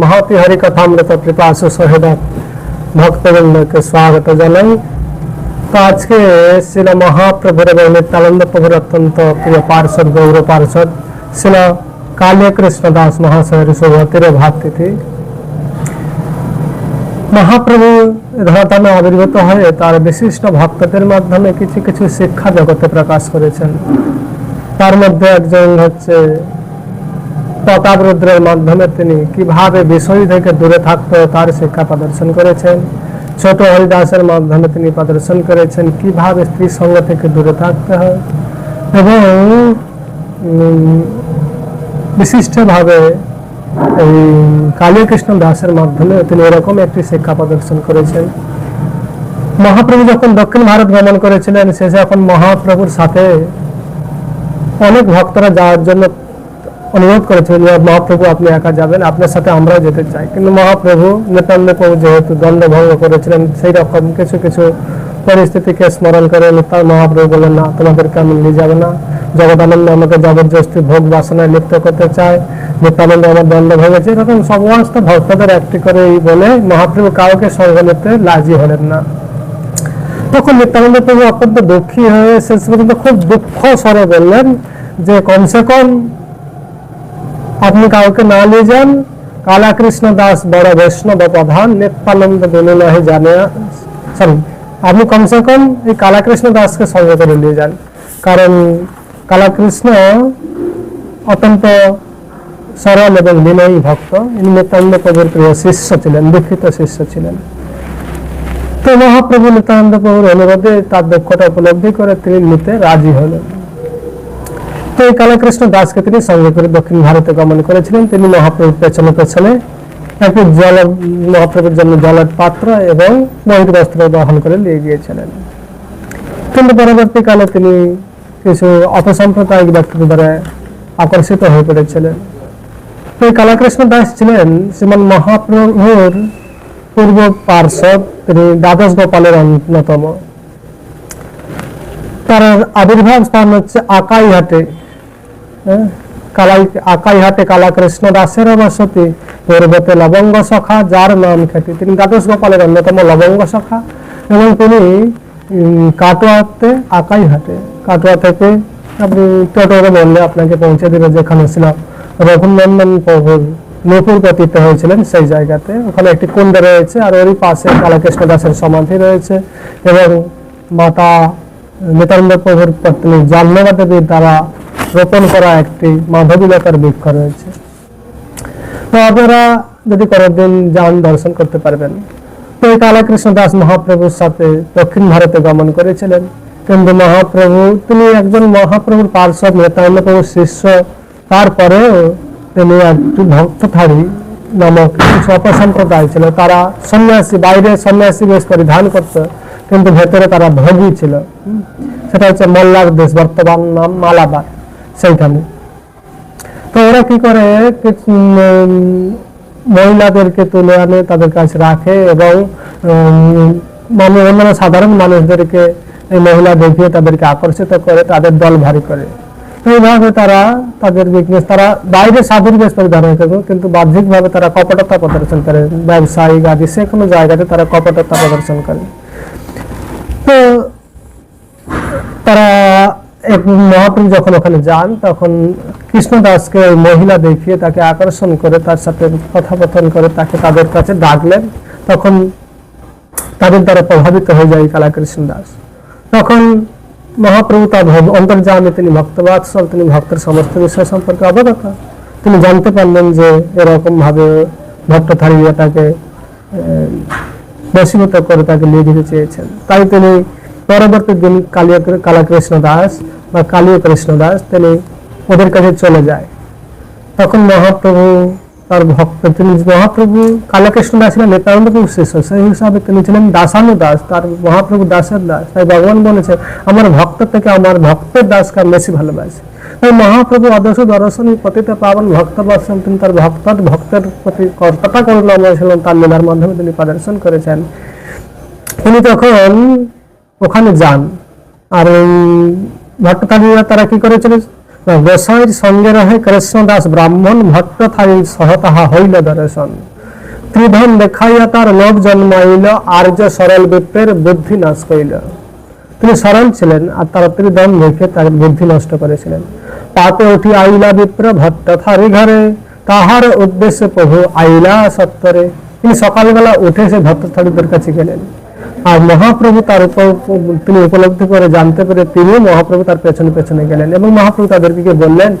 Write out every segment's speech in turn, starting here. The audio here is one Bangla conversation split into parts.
মহতি হরিকথামৃত কৃপাসু সহেদা ভক্তবৃন্দকে স্বাগত জানাই তো আজকে শিল মহাপ্রভুর এবং নিত্যানন্দ প্রভুর অত্যন্ত প্রিয় পার্ষদ গৌর পার্ষদ শিল কালীয় কৃষ্ণ দাস মহাশয়ের শুভতির ভাবতিথি মহাপ্রভু ধরাধামে আবির্ভূত হয়ে তার বিশিষ্ট ভক্তদের মাধ্যমে কিছু কিছু শিক্ষা জগতে প্রকাশ করেছেন তার মধ্যে একজন হচ্ছে প্রতাপ রুদ্রের মাধ্যমে তিনি কীভাবে বিষয় থেকে দূরে থাকতে তার শিক্ষা প্রদর্শন করেছেন। ছোট হরিদাসের মাধ্যমে তিনি প্রদর্শন করেছেন কীভাবে স্ত্রী সঙ্গ থেকে দূরে থাকতে হয় এবং বিশিষ্টভাবে এই কালীকৃষ্ণ দাসের মাধ্যমে তিনি এরকম একটি শিক্ষা প্রদর্শন করেছেন। মহাপ্রভু যখন দক্ষিণ ভারত ভ্রমণ করেছিলেন, সে যখন মহাপ্রভুর সাথে অনেক ভক্তরা যাওয়ার জন্য অনুরোধ করেছিলেন মহাপ্রভু, আপনি একা যাবেন, আপনার সাথে আমরাও যেতে চাই। কিন্তু মহাপ্রভু নিত্যানন্দ প্রভু যেহেতু দণ্ডভঙ্গ করেছিলেন, সেই রকম কিছু কিছু পরিস্থিতিকে স্মরণ করে নিত্যানন্দ মহাপ্রভু বললেন, না, তোমাদেরকে আমি নিয়ে যাবে না। জগদানন্দ আমাকে জবরদস্তি ভোগ বাসনায় লিপ্ত করতে চায়। নিত্যানন্দ আমার দণ্ড ভেঙেছে এরকম সমস্ত ভক্তদের একটি করে এই বলে মহাপ্রভু কাউকে সঙ্গ নিতে লাজি হলেন না। তখন নিত্যানন্দ প্রভু অত্যন্ত দুঃখী হয়ে শেষ পর্যন্ত খুব দুঃখ স্বরে বললেন যে, কমসে কম আপনি কাউকে না নিয়ে যান। কালাকৃষ্ণ দাস বড় বৈষ্ণব প্রধান নিত্যানন্দ বেনু নহে জানে। সরি আপনি কমসে কম এই কালাকৃষ্ণ দাসকে সঙ্গে করে নিয়ে যান। কারণ কালাকৃষ্ণ অত্যন্ত সরল এবং বিনয়ী ভক্ত। ইনি নিত্যানন্দ প্রভুর প্রিয় শিষ্য ছিলেন দীক্ষিত শিষ্য ছিলেন। তো মহাপ্রভু নিত্যানন্দ প্রভুর অনুরোধে তার দক্ষতা উপলব্ধি করে তিনি নিতে রাজি হলেন। এই কালাকৃষ্ণ দাসকে তিনি সঙ্গে করে দক্ষিণ ভারতে গমন করেছিলেন। তিনি মহাপ্রভুর পেছনে পেছনে একটি জল, মহাপ্রভুর জন্য জলের পাত্র এবং মহির বস্ত্র বহন করে নিয়ে গিয়েছিলেন। কিন্তু পরবর্তীকালে তিনি কিছু অপসাম্প্রদায়িক ব্যক্তিদের দ্বারা আকর্ষিত হয়ে পড়েছিলেন। তো কালাকৃষ্ণ দাস ছিলেন শ্রীমান মহাপ্রভুর পূর্ব পার্শ্বদ, তিনি দ্বাদশ গোপালের অন্যতম। তার আবির্ভাব স্থান হচ্ছে আকাইহাটে। কালাই আকাইহাটে কালাকৃষ্ণ দাসের বসতি, পূর্বতে লবঙ্গ সখা, যার নাম খ্যাতি তিনি দ্বাদশ গোপালের অন্যতম লবঙ্গ সখা। এবং তিনি কাটোয়াতে, আকাইহাটে, কাটোয়া থেকে আপনি টোটোরে বললে আপনাকে পৌঁছে দেবে যেখানে ছিল রঘুনন্দন প্রভুর নূপুর পতিত হয়েছিলেন সেই জায়গাতে। ওখানে একটি কুণ্ড রয়েছে আর ওরই পাশে কালাকৃষ্ণ দাসের সমাধি রয়েছে এবং মাতা নিতানন্দ প্রভুর পত্নী জাহ্নবা দেবীর দ্বারা রোপণ করা একটি মাধবীলতার বৃক্ষ রয়েছে। তো আপনারা যদি কোনোদিন যান, দর্শন করতে পারবেন। তো এই কালাকৃষ্ণ দাস মহাপ্রভুর সাথে দক্ষিণ ভারতে গমন করেছিলেন। কিন্তু মহাপ্রভু, তিনি একজন মহাপ্রভুর পার্শ্বদ নিত্যানন্দ প্রভুর শিষ্য। তারপরেও তিনি একটি ভক্ত ভক্তধারী নামক কিছু অপসম্প্রদায় ছিল। তারা সন্ন্যাসী বাইরে সন্ন্যাসী বেশ পরিধান করত, কিন্তু ভেতরে তারা ভোগী ছিল। সেটা হচ্ছে মল্লার দেশ, বর্তমান নাম মালাবার। সেইখানে। তো ওরা কি করে মহিলাদেরকে তুলে আনে, তাদের কাছে রাখে এবং মানে অন্যান্য সাধারণ মানুষদেরকে, এই মহিলা দেখিয়ে তাদেরকে আকর্ষিত করে, তাদের দল ভারী করে। তো এইভাবে তারা তাদের বিজনেস তারা বাইরে সাধুর বেশ হয়ে থাকে কিন্তু বাহ্যিকভাবে তারা কপটতা প্রদর্শন করে। ব্যবসায়িক আদি সে কোনো জায়গাতে তারা কপটতা প্রদর্শন করে। তো তারা মহাপ্রভু যখন ওখানে যান তখন কৃষ্ণদাসকে ওই মহিলা দেখিয়ে তাকে আকর্ষণ করে তার সাথে কথাপথন করে তাকে তাদের কাছে ডাকলেন। তখন তাদের দ্বারা প্রভাবিত হয়ে যায় কালাকৃষ্ণ দাস তখন মহাপ্রভু তার অন্তর্যামী তিনি ভক্তবাৎসল তিনি ভক্তের সমস্ত বিষয় সম্পর্কে অবগত। তিনি জানতে পারলেন যে এরকম ভাবে ভক্তধারীরা তাকে আহ, বশীভূত করে তাকে নিয়ে যেতে চেয়েছেন। তাই তিনি পরবর্তী দিন কালীয় কালাকৃষ্ণ দাস বা কালীয় কৃষ্ণ দাস, তিনি ওদের কাছে চলে যায়। তখন মহাপ্রভু তার ভক্ত, তিনি মহাপ্রভু কালাকৃষ্ণ দাস ছিলেন নিত্যানন্দ প্রভু শিষ্য সেই হিসাবে তিনি ছিলেন দাসানু দাস, তার মহাপ্রভু দাসের দাস। তাই ভগবান বলেছে, আমার ভক্ত থেকে আমার ভক্তের দাসকে আমি বেশি ভালোবাসি। তাই মহাপ্রভু অদর্শ দর্শনী পতিত পাবন ভক্ত বর্ষণ তিনি তার ভক্ত, ভক্তের প্রতি কর্তটা করুণাময় তার লীলার মাধ্যমে তিনি প্রদর্শন করেছেন। তিনি তখন ওখানে যান, আর ভট্টাচার্যরা তারা কি করেছিল? গোসাইর সঙ্গে রহে কৃষ্ণদাস ব্রাহ্মণ ভট্ট সহ তাহা হইল দর্শন। ত্রিধন দেখাইয়া তার লোভ জন্মাইল, আর্য সরল বিপ্রের বুদ্ধি নাশ কইল তিনি সরল ছিলেন আর তারা ত্রিধন দেখে তার বুদ্ধি নষ্ট করেছিলেন। পাতে উঠি আইলা বিপ্র ভট্ট থারি ঘরে, তাহার উদ্দেশ্যে প্রভু আইলা সত্তরে। তিনি সকালবেলা উঠে সে ভট্টথারীদের কাছে গেলেন। আর মহাপ্রভু তার উপর তিনি উপলব্ধি করে জানতে পেরে তিনি মহাপ্রভু তার পেছনে পেছনে গেলেন এবং মহাপ্রভু তাদেরকে বললেন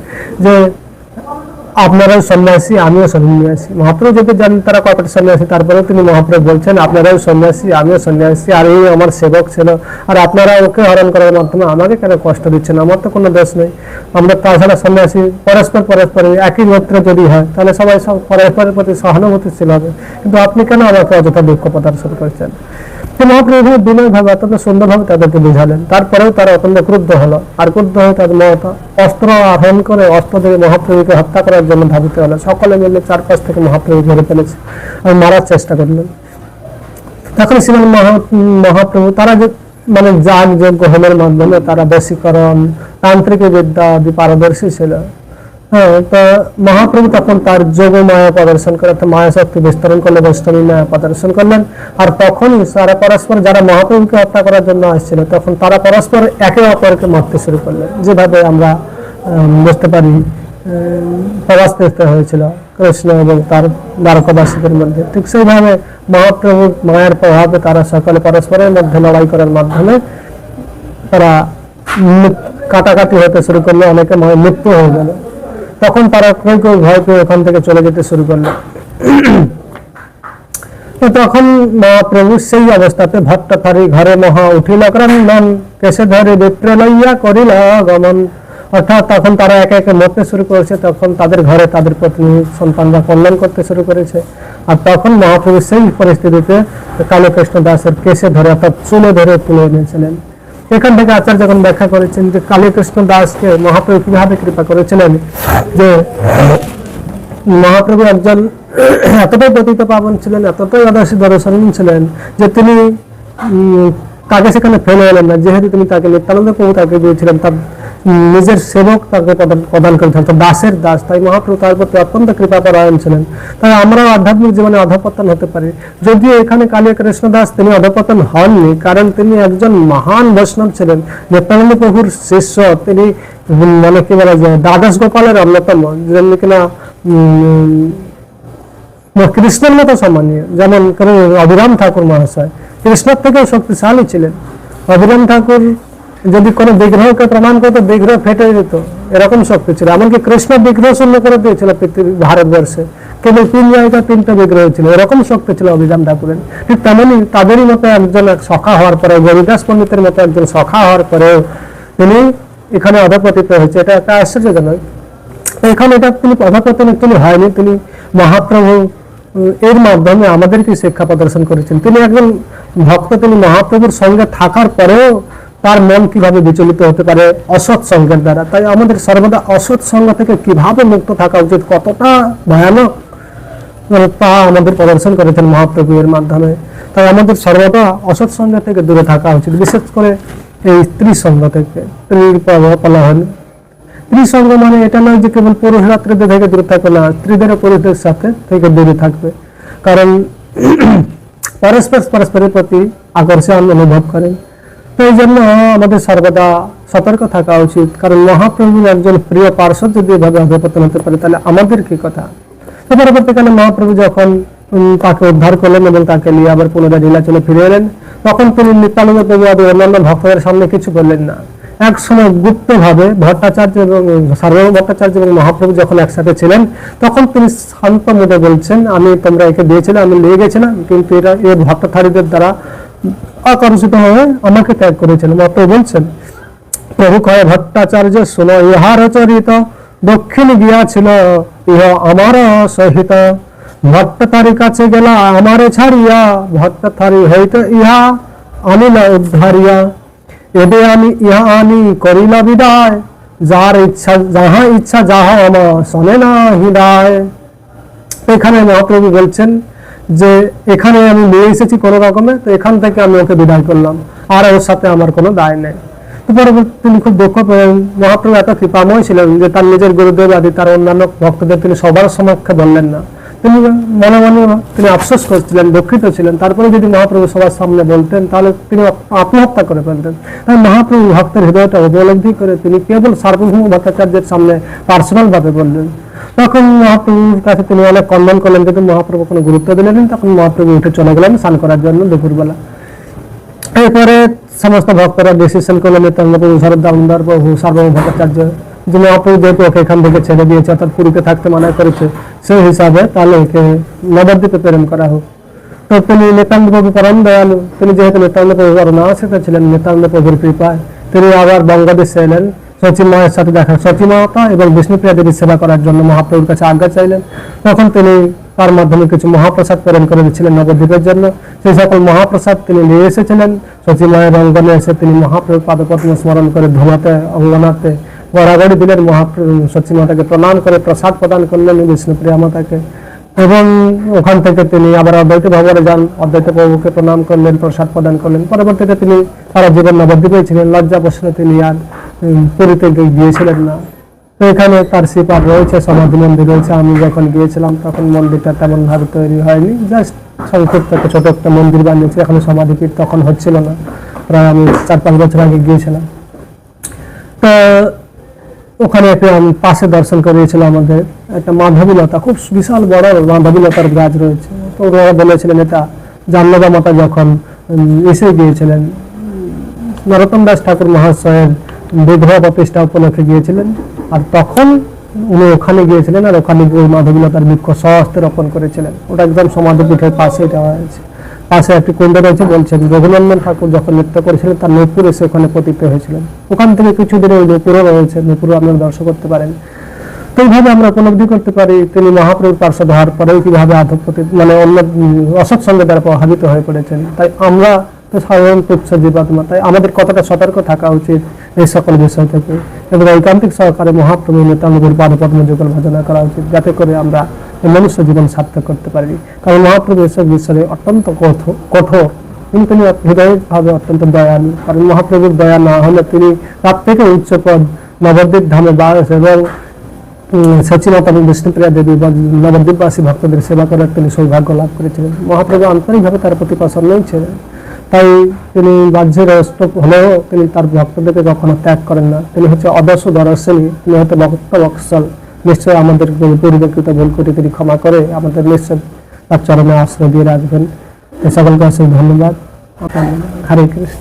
যে, আপনারাও সন্ন্যাসী, আমিও সন্ন্যাসী। মহাপ্রভু যদি জানেন তারা কতটা সন্ন্যাসী, তারপরেও তিনি মহাপ্রভু বলছেন, আপনারাও সন্ন্যাসী, আমিও সন্ন্যাসী, আর এই আমার সেবক ছিল। আর আপনারা ওকে হরণ করার মাধ্যমে আমাকে কেন কষ্ট দিচ্ছেন? আমার তো কোনো দোষ নেই। আমরা তাছাড়া সন্ন্যাসী, পরস্পর পরস্পর, একই গোত্র যদি হয়, তাহলে সবাই সব পরস্পরের প্রতি সহানুভূতিশীল হবে। কিন্তু আপনি কেন আমাকে অযথা দুঃখ প্রদর্শন করছেন? তো মহাপ্রভু বিনয় ভাবে অত্যন্ত সুন্দরভাবে তাদেরকে বুঝালেন। তারপরেও তারা অত্যন্ত ক্রুদ্ধ হলো। আর ক্রুদ্ধ হয়ে তাদের মত অস্ত্র আহরণ করে অস্ত্র দিয়ে মহাপ্রভুকে হত্যা করার জন্য ধাবিত হলো। সকলে মিলে চারপাশ থেকে মহাপ্রভু ধরে ফেলেছে আর মারার চেষ্টা করলেন। তখন ছিলেন মহা- মহাপ্রভু তারা যে মানে যাগ যজ্ঞ হোমের মাধ্যমে তারা বশীকরণ তান্ত্রিক বিদ্যা আদি পারদর্শী ছিল। হ্যাঁ তো মহাপ্রভু তখন তার যোগ মায়া প্রদর্শন করে মায়া শক্তি বিস্তরণ করলে বৈষ্ণবী মায়া প্রদর্শন করলেন। আর তখনই তারা পরস্পর যারা মহাপ্রভুকে হত্যা করার জন্য আসছিল, তখন তারা পরস্পর একে অপরকে মারতে শুরু করলেন। যেভাবে আমরা বুঝতে পারি প্রবাস দেখতে হয়েছিল কৃষ্ণ এবং তার দ্বারকাবাসীদের মধ্যে। ঠিক সেইভাবে মহাপ্রভু মায়ের প্রভাবে তারা সকলে পরস্পরের মধ্যে লড়াই করার মাধ্যমে তারা কাটাকাটি হতে শুরু করলে, অনেকে মৃত্যু হয়ে গেল। তখন তারা কেউ কেউ ভয় পেয়ে ওখান থেকে চলে যেতে শুরু করল। তখন মহাপ্রভু সেই অবস্থাতে ভট্টথারী ঘরে মহা উঠিল, ক্রন্দন কেসে ধরে বিপ্র লইয়া করিল গমন অর্থাৎ তখন তারা একে একে মরতে শুরু করেছে, তখন তাদের ঘরে তাদের পত্নী, সন্তানরা কল্যাণ করতে শুরু করেছে। আর তখন মহাপ্রভু সেই পরিস্থিতিতে কালীকৃষ্ণ দাসের কেসে ধরে অর্থাৎ চুলে ধরে তুলে এনেছিলেন। এখান থেকে আচার্য যখন ব্যাখ্যা করেছেন যে কালীকৃষ্ণ দাসকে মহাপ্রভু কীভাবে কৃপা করেছিলেন, যে মহাপ্রভু একজন এতটাই পতিত পাবন ছিলেন, এতটাই আদর্শ দর্শন ছিলেন, যে তিনি তাকে সেখানে ফেলে এলেন না, যেহেতু তিনি তাকে নিত্যানন্দ প্রভু তাকে দিয়েছিলেন, তার নিজের সেবক তাকে প্রদান- প্রদান করেছেন দাসের দাস, তাই মহাপ্রভু তার প্রতি অত্যন্ত কৃপা পরায়ণ ছিলেন তাই আমরাও আধ্যাত্মিক জীবনে অধপতন হতে পারি। যদিও এখানে কালী কৃষ্ণ দাস তিনি অধপতন হননি, কারণ তিনি একজন মহান বৈষ্ণব ছিলেন। নিত্যানন্দ প্রভুর শিষ্য, তিনি মানে কি বলা যায়, দ্বাদশ গোপালের অন্যতম যেমনি কিনা কৃষ্ণের মতো সম্মানীয় যেমন করে অভিরাম ঠাকুর মহাশয়। কৃষ্ণের থেকেও শক্তিশালী ছিলেন। অভিরাম ঠাকুর যদি কোনো বিগ্রহকে প্রমাণ করতো, বিগ্রহ ফেটে যেত। এরকম শক্তি ছিল। এমনকি কৃষ্ণ বিগ্রহ শূন্য করে দিয়েছিল পৃথিবী, ভারতবর্ষে। কেবল তিন জায়গায় তিনটা বিগ্রহ ছিল। এরকম শক্তি ছিল অভিরাম ঠাকুরের। ঠিক তেমনই তাদেরই মতো একজন এক সখা হওয়ার পরে গরিদাস পণ্ডিতের মতো একজন সখা হওয়ার পরেও তিনি এখানে অধপতিত হয়েছে। এটা একটা আশ্চর্যজনক। এখানে এটা তিনি অধপতন তিনি হয়নি। তিনি মহাপ্রভু এর মাধ্যমে আমাদেরকে শিক্ষা প্রদর্শন করেছেন। তিনি একজন ভক্ত, তিনি মহাপ্রভুর সঙ্গে থাকার পরেও তার মন কীভাবে বিচলিত হতে পারে অসৎ সঙ্গের দ্বারা? তাই আমাদের সর্বদা অসৎ সঙ্গ থেকে কীভাবে মুক্ত থাকা উচিত? কতটা ভয়ানক? তা আমাদের প্রদর্শন করেছেন মহাপ্রভু এর মাধ্যমে। তাই আমাদের সর্বদা অসৎ সঙ্গ থেকে দূরে থাকা উচিত, বিশেষ করে এই স্ত্রী সঙ্গ থেকে। স্ত্রীর পলাহন স্ত্রী সঙ্গ মানে এটা নয় যে কেবল পুরুষরা স্ত্রীদের থেকে দূরে থাকবে না, স্ত্রীদেরও পুরুষদের সাথে থেকে দূরে থাকবে। কারণ পরস্পর পরস্পরের প্রতি আকর্ষণ অনুভব করেন। এই জন্য আমাদের সর্বদা সতর্ক থাকা উচিত। কারণ মহাপ্রভুর একজন প্রিয় পার্শ্ব যদি এভাবে অধপতন হতে পারে, তাহলে আমাদের কি কথা? তো পরবর্তীকালে মহাপ্রভু যখন তাকে উদ্ধার করলেন এবং তাকে নিয়ে আবার পুনরায় নীলাচলে ফিরে এলেন, তখন তিনি নিত্যানন্দ প্রভু আদি অন্যান্য ভক্তদের সামনে কিছু বললেন না। এক সময় গুপ্তভাবে ভট্টাচার্য এবং, সার্বভৌম ভট্টাচার্য এবং মহাপ্রভু যখন একসাথে ছিলেন, তখন তিনি শান্ত মুদে বলছেন, আমি তোমরা একে দিয়েছিলাম আমি নিয়ে গেছিলাম কিন্তু এরা এ ভট্টাচারীদের দ্বারা আকর্ষিত হয়ে আমাকে ত্যাগ করেছেন মহাপ্রভু বলছেন, প্রভু কয় ভট্টাচার্য, শুনো, ইহার চরিত দক্ষিণ গিয়াছিল, ইহ আমার সহিত। ভট্টতারি কাছে গেলা আমারে ছাড়িয়া ভট্টতারি হইত ইহা আনিল উদ্ধারিয়া। এবে আমি ইহা আনি করিল বিদায়, যার ইচ্ছা, যাহা ইচ্ছা, যাহা আমার শোনে না হৃদয়। এখানে মহাপ্রভু বলছেন যে এখানে আমি নিয়ে এসেছি কোনো রকমে, তো এখান থেকে আমি ওকে বিদায় করলাম। আর ওর সাথে আমার কোনো দায় নেই। তো পরবর্তী তিনি খুব দুঃখ পেলেন। মহাপ্রভু এত কৃপাময় ছিলেন যে তার নিজের গুরুদেব আদি, তার অন্যান্য ভক্তদের তিনি সবার সমক্ষে বললেন না। তিনি মনে মনে তিনি আফসোস করছিলেন, দুঃখিত ছিলেন। তারপরে যদি মহাপ্রভু সবার সামনে বলতেন, তাহলে তিনি আত্মহত্যা করে ফেলতেন। তাই মহাপ্রভু ভক্তের হৃদয়টা উপলব্ধি করে তিনি কেবল সার্বভৌম ভট্টাচার্যের সামনে পার্সোনাল ভাবে বললেন। তখন মহাপ্রভুর কাছে তিনি অনেক কন্দন করলেন, কিন্তু মহাপ্রভু কোনো গুরুত্ব দিলেন তখন মহাপ্রভু উঠে চলে গেলেন স্নান করার জন্য দুপুরবেলা। এরপরে সমস্ত ভক্তরা ডিসিশন করলেন নিত্যানন্দ প্রভু শরৎ দামোদর প্রভু সার্বভৌম ভট্টাচার্য যে মহাপ্রভু ওকে এখান থেকে ছেড়ে দিয়েছে, অর্থাৎ পুরীতে থাকতে মানা করেছে, সেই হিসাবে তাহলে একে নবদ্বীপে প্রেরণ করা হোক। তো তিনি নিত্যানন্দপ্রভু পরম দয়ালু। তিনি যেহেতু নিত্যানন্দ প্রভু অরুণাশ্রিত ছিলেন নিত্যানন্দ প্রভুর কৃপায় তিনি আবার বঙ্গদেশে এলেন সচিন মায়ের সাথে দেখা সচিমাতা এবং বিষ্ণুপ্রিয়া দেবীর সেবা করার জন্য মহাপ্রভুর কাছে আজ্ঞা চাইলেন। তখন তিনি তার মাধ্যমে কিছু মহাপ্রসাদ প্রেরণ করে দিচ্ছিলেন নবদ্বীপের জন্য। সেই সকল মহাপ্রসাদ তিনি নিয়ে এসেছিলেন। সচিমায়ের অঙ্গনে এসে তিনি মহাপ্রভুর পাদপদ্ম স্মরণ করে ধুমাতে, অঙ্গনাতে, গড়াগড়ি দিলেন মহাপ্রভু। সচিমাতাকে প্রণাম করে প্রসাদ প্রদান করলেন বিষ্ণুপ্রিয়া মাতাকে। এবং ওখান থেকে তিনি আবার অদ্বৈত ভবনে যান। অদ্বৈত প্রভুকে প্রণাম করলেন, প্রসাদ প্রদান করলেন। পরবর্তীতে তিনি সারা জীবন নবদ্বীপে ছিলেন। লজ্জা প্রশ্নে তিনি আর উম, পুরীতে গিয়েছিলেন না। তো এখানে তার শ্রীপাদ রয়েছে সমাধি মন্দির রয়েছে। আমি যখন গিয়েছিলাম তখন মন্দিরটা তেমন ভাবে তৈরি হয়নি। জাস্ট সংক্ষিপ্ত একটা ছোট একটা মন্দির বানিয়েছে। এখন সমাধিপীঠ তখন হচ্ছিল না। প্রায় আমি চার পাঁচ বছর আগে গিয়েছিলাম। তো ওখানে একটা আমি পাশে দর্শন করিয়েছিল আমাদের একটা মাধবীলতা। খুব বিশাল বড় মাধবীলতার গাছ রয়েছে। তো ওরা বলেছিলেন এটা জাহ্নবা মাতা যখন এসে গিয়েছিলেন নরোত্তম দাস ঠাকুর মহাশয়ের বিধবা প্রতিষ্ঠা উপলক্ষে গিয়েছিলেন। আর তখন উনি ওখানে গিয়েছিলেন আর ওখানে গিয়ে মাধবীলতার বৃক্ষ সহস্তে রোপণ করেছিলেন। ওটা একদম সমাধিপীঠের পাশেই দেওয়া হয়েছে। পাশে একটি কুণ্ড রয়েছে, বলছেন রঘুনন্দন ঠাকুর যখন নৃত্য করেছিলেন, তার নূপুর এসে ওখানে পতিত হয়েছিলেন। ওখান থেকে কিছুদিন ওই নূপুরও রয়েছে, নূপুরও আপনারা দর্শন করতে পারেন। তো এইভাবে আমরা উপলব্ধি করতে পারি, তিনি মহাপ্রভুর পার্শ্ব হওয়ার পরেও কীভাবে আধপতি মানে অন্য অসৎ সঙ্গে দ্বারা প্রভাবিত হয়ে পড়েছেন। তাই আমরা তো সাধারণ তুচ্ছ জীবাত্মা, তাই আমাদের কতটা সতর্ক থাকা উচিত? এই সকল বিষয় থেকে। এবং ঐকান্তিক সহকারে মহাপ্রভু নেতানবীর পাদপদ্ম যুগল ভজনা করা উচিত, যাতে করে আমরা মনুষ্য জীবন সার্থক করতে পারি। কারণ মহাপ্রভু এসব বিষয়ে অত্যন্ত কঠোর। কিন্তু তিনি হৃদয়ভাবে অত্যন্ত দয়ালু। কারণ মহাপ্রভুর দয়া না হলে তিনি তার থেকে উচ্চ পদ নবদ্বীপ ধামে বাস এবং সচিনতা বিষ্ণুপ্রিয়া দেবী বা নবদ্বীপবাসী ভক্তদের সেবা করার তিনি সৌভাগ্য লাভ করেছিলেন। মহাপ্রভু আন্তরিকভাবে তার প্রতি প্রসন্নই ছিলেন। তাই তিনি বাহ্যের অস্ত হলেও তিনি তার ভক্তদেরকে কখনো ত্যাগ করেন না। তিনি হচ্ছে অদর্শ দর্শনী তিনি হয়তো ভক্ত বৎসল নিশ্চয় আমাদের পরিবর্তিত ভুল করে তিনি ক্ষমা করে আমাদের নিশ্চয় তার চরণে আশ্রয় দিয়ে রাখবেন। এ সকলকে অশেষ ধন্যবাদ। হরে কৃষ্ণ।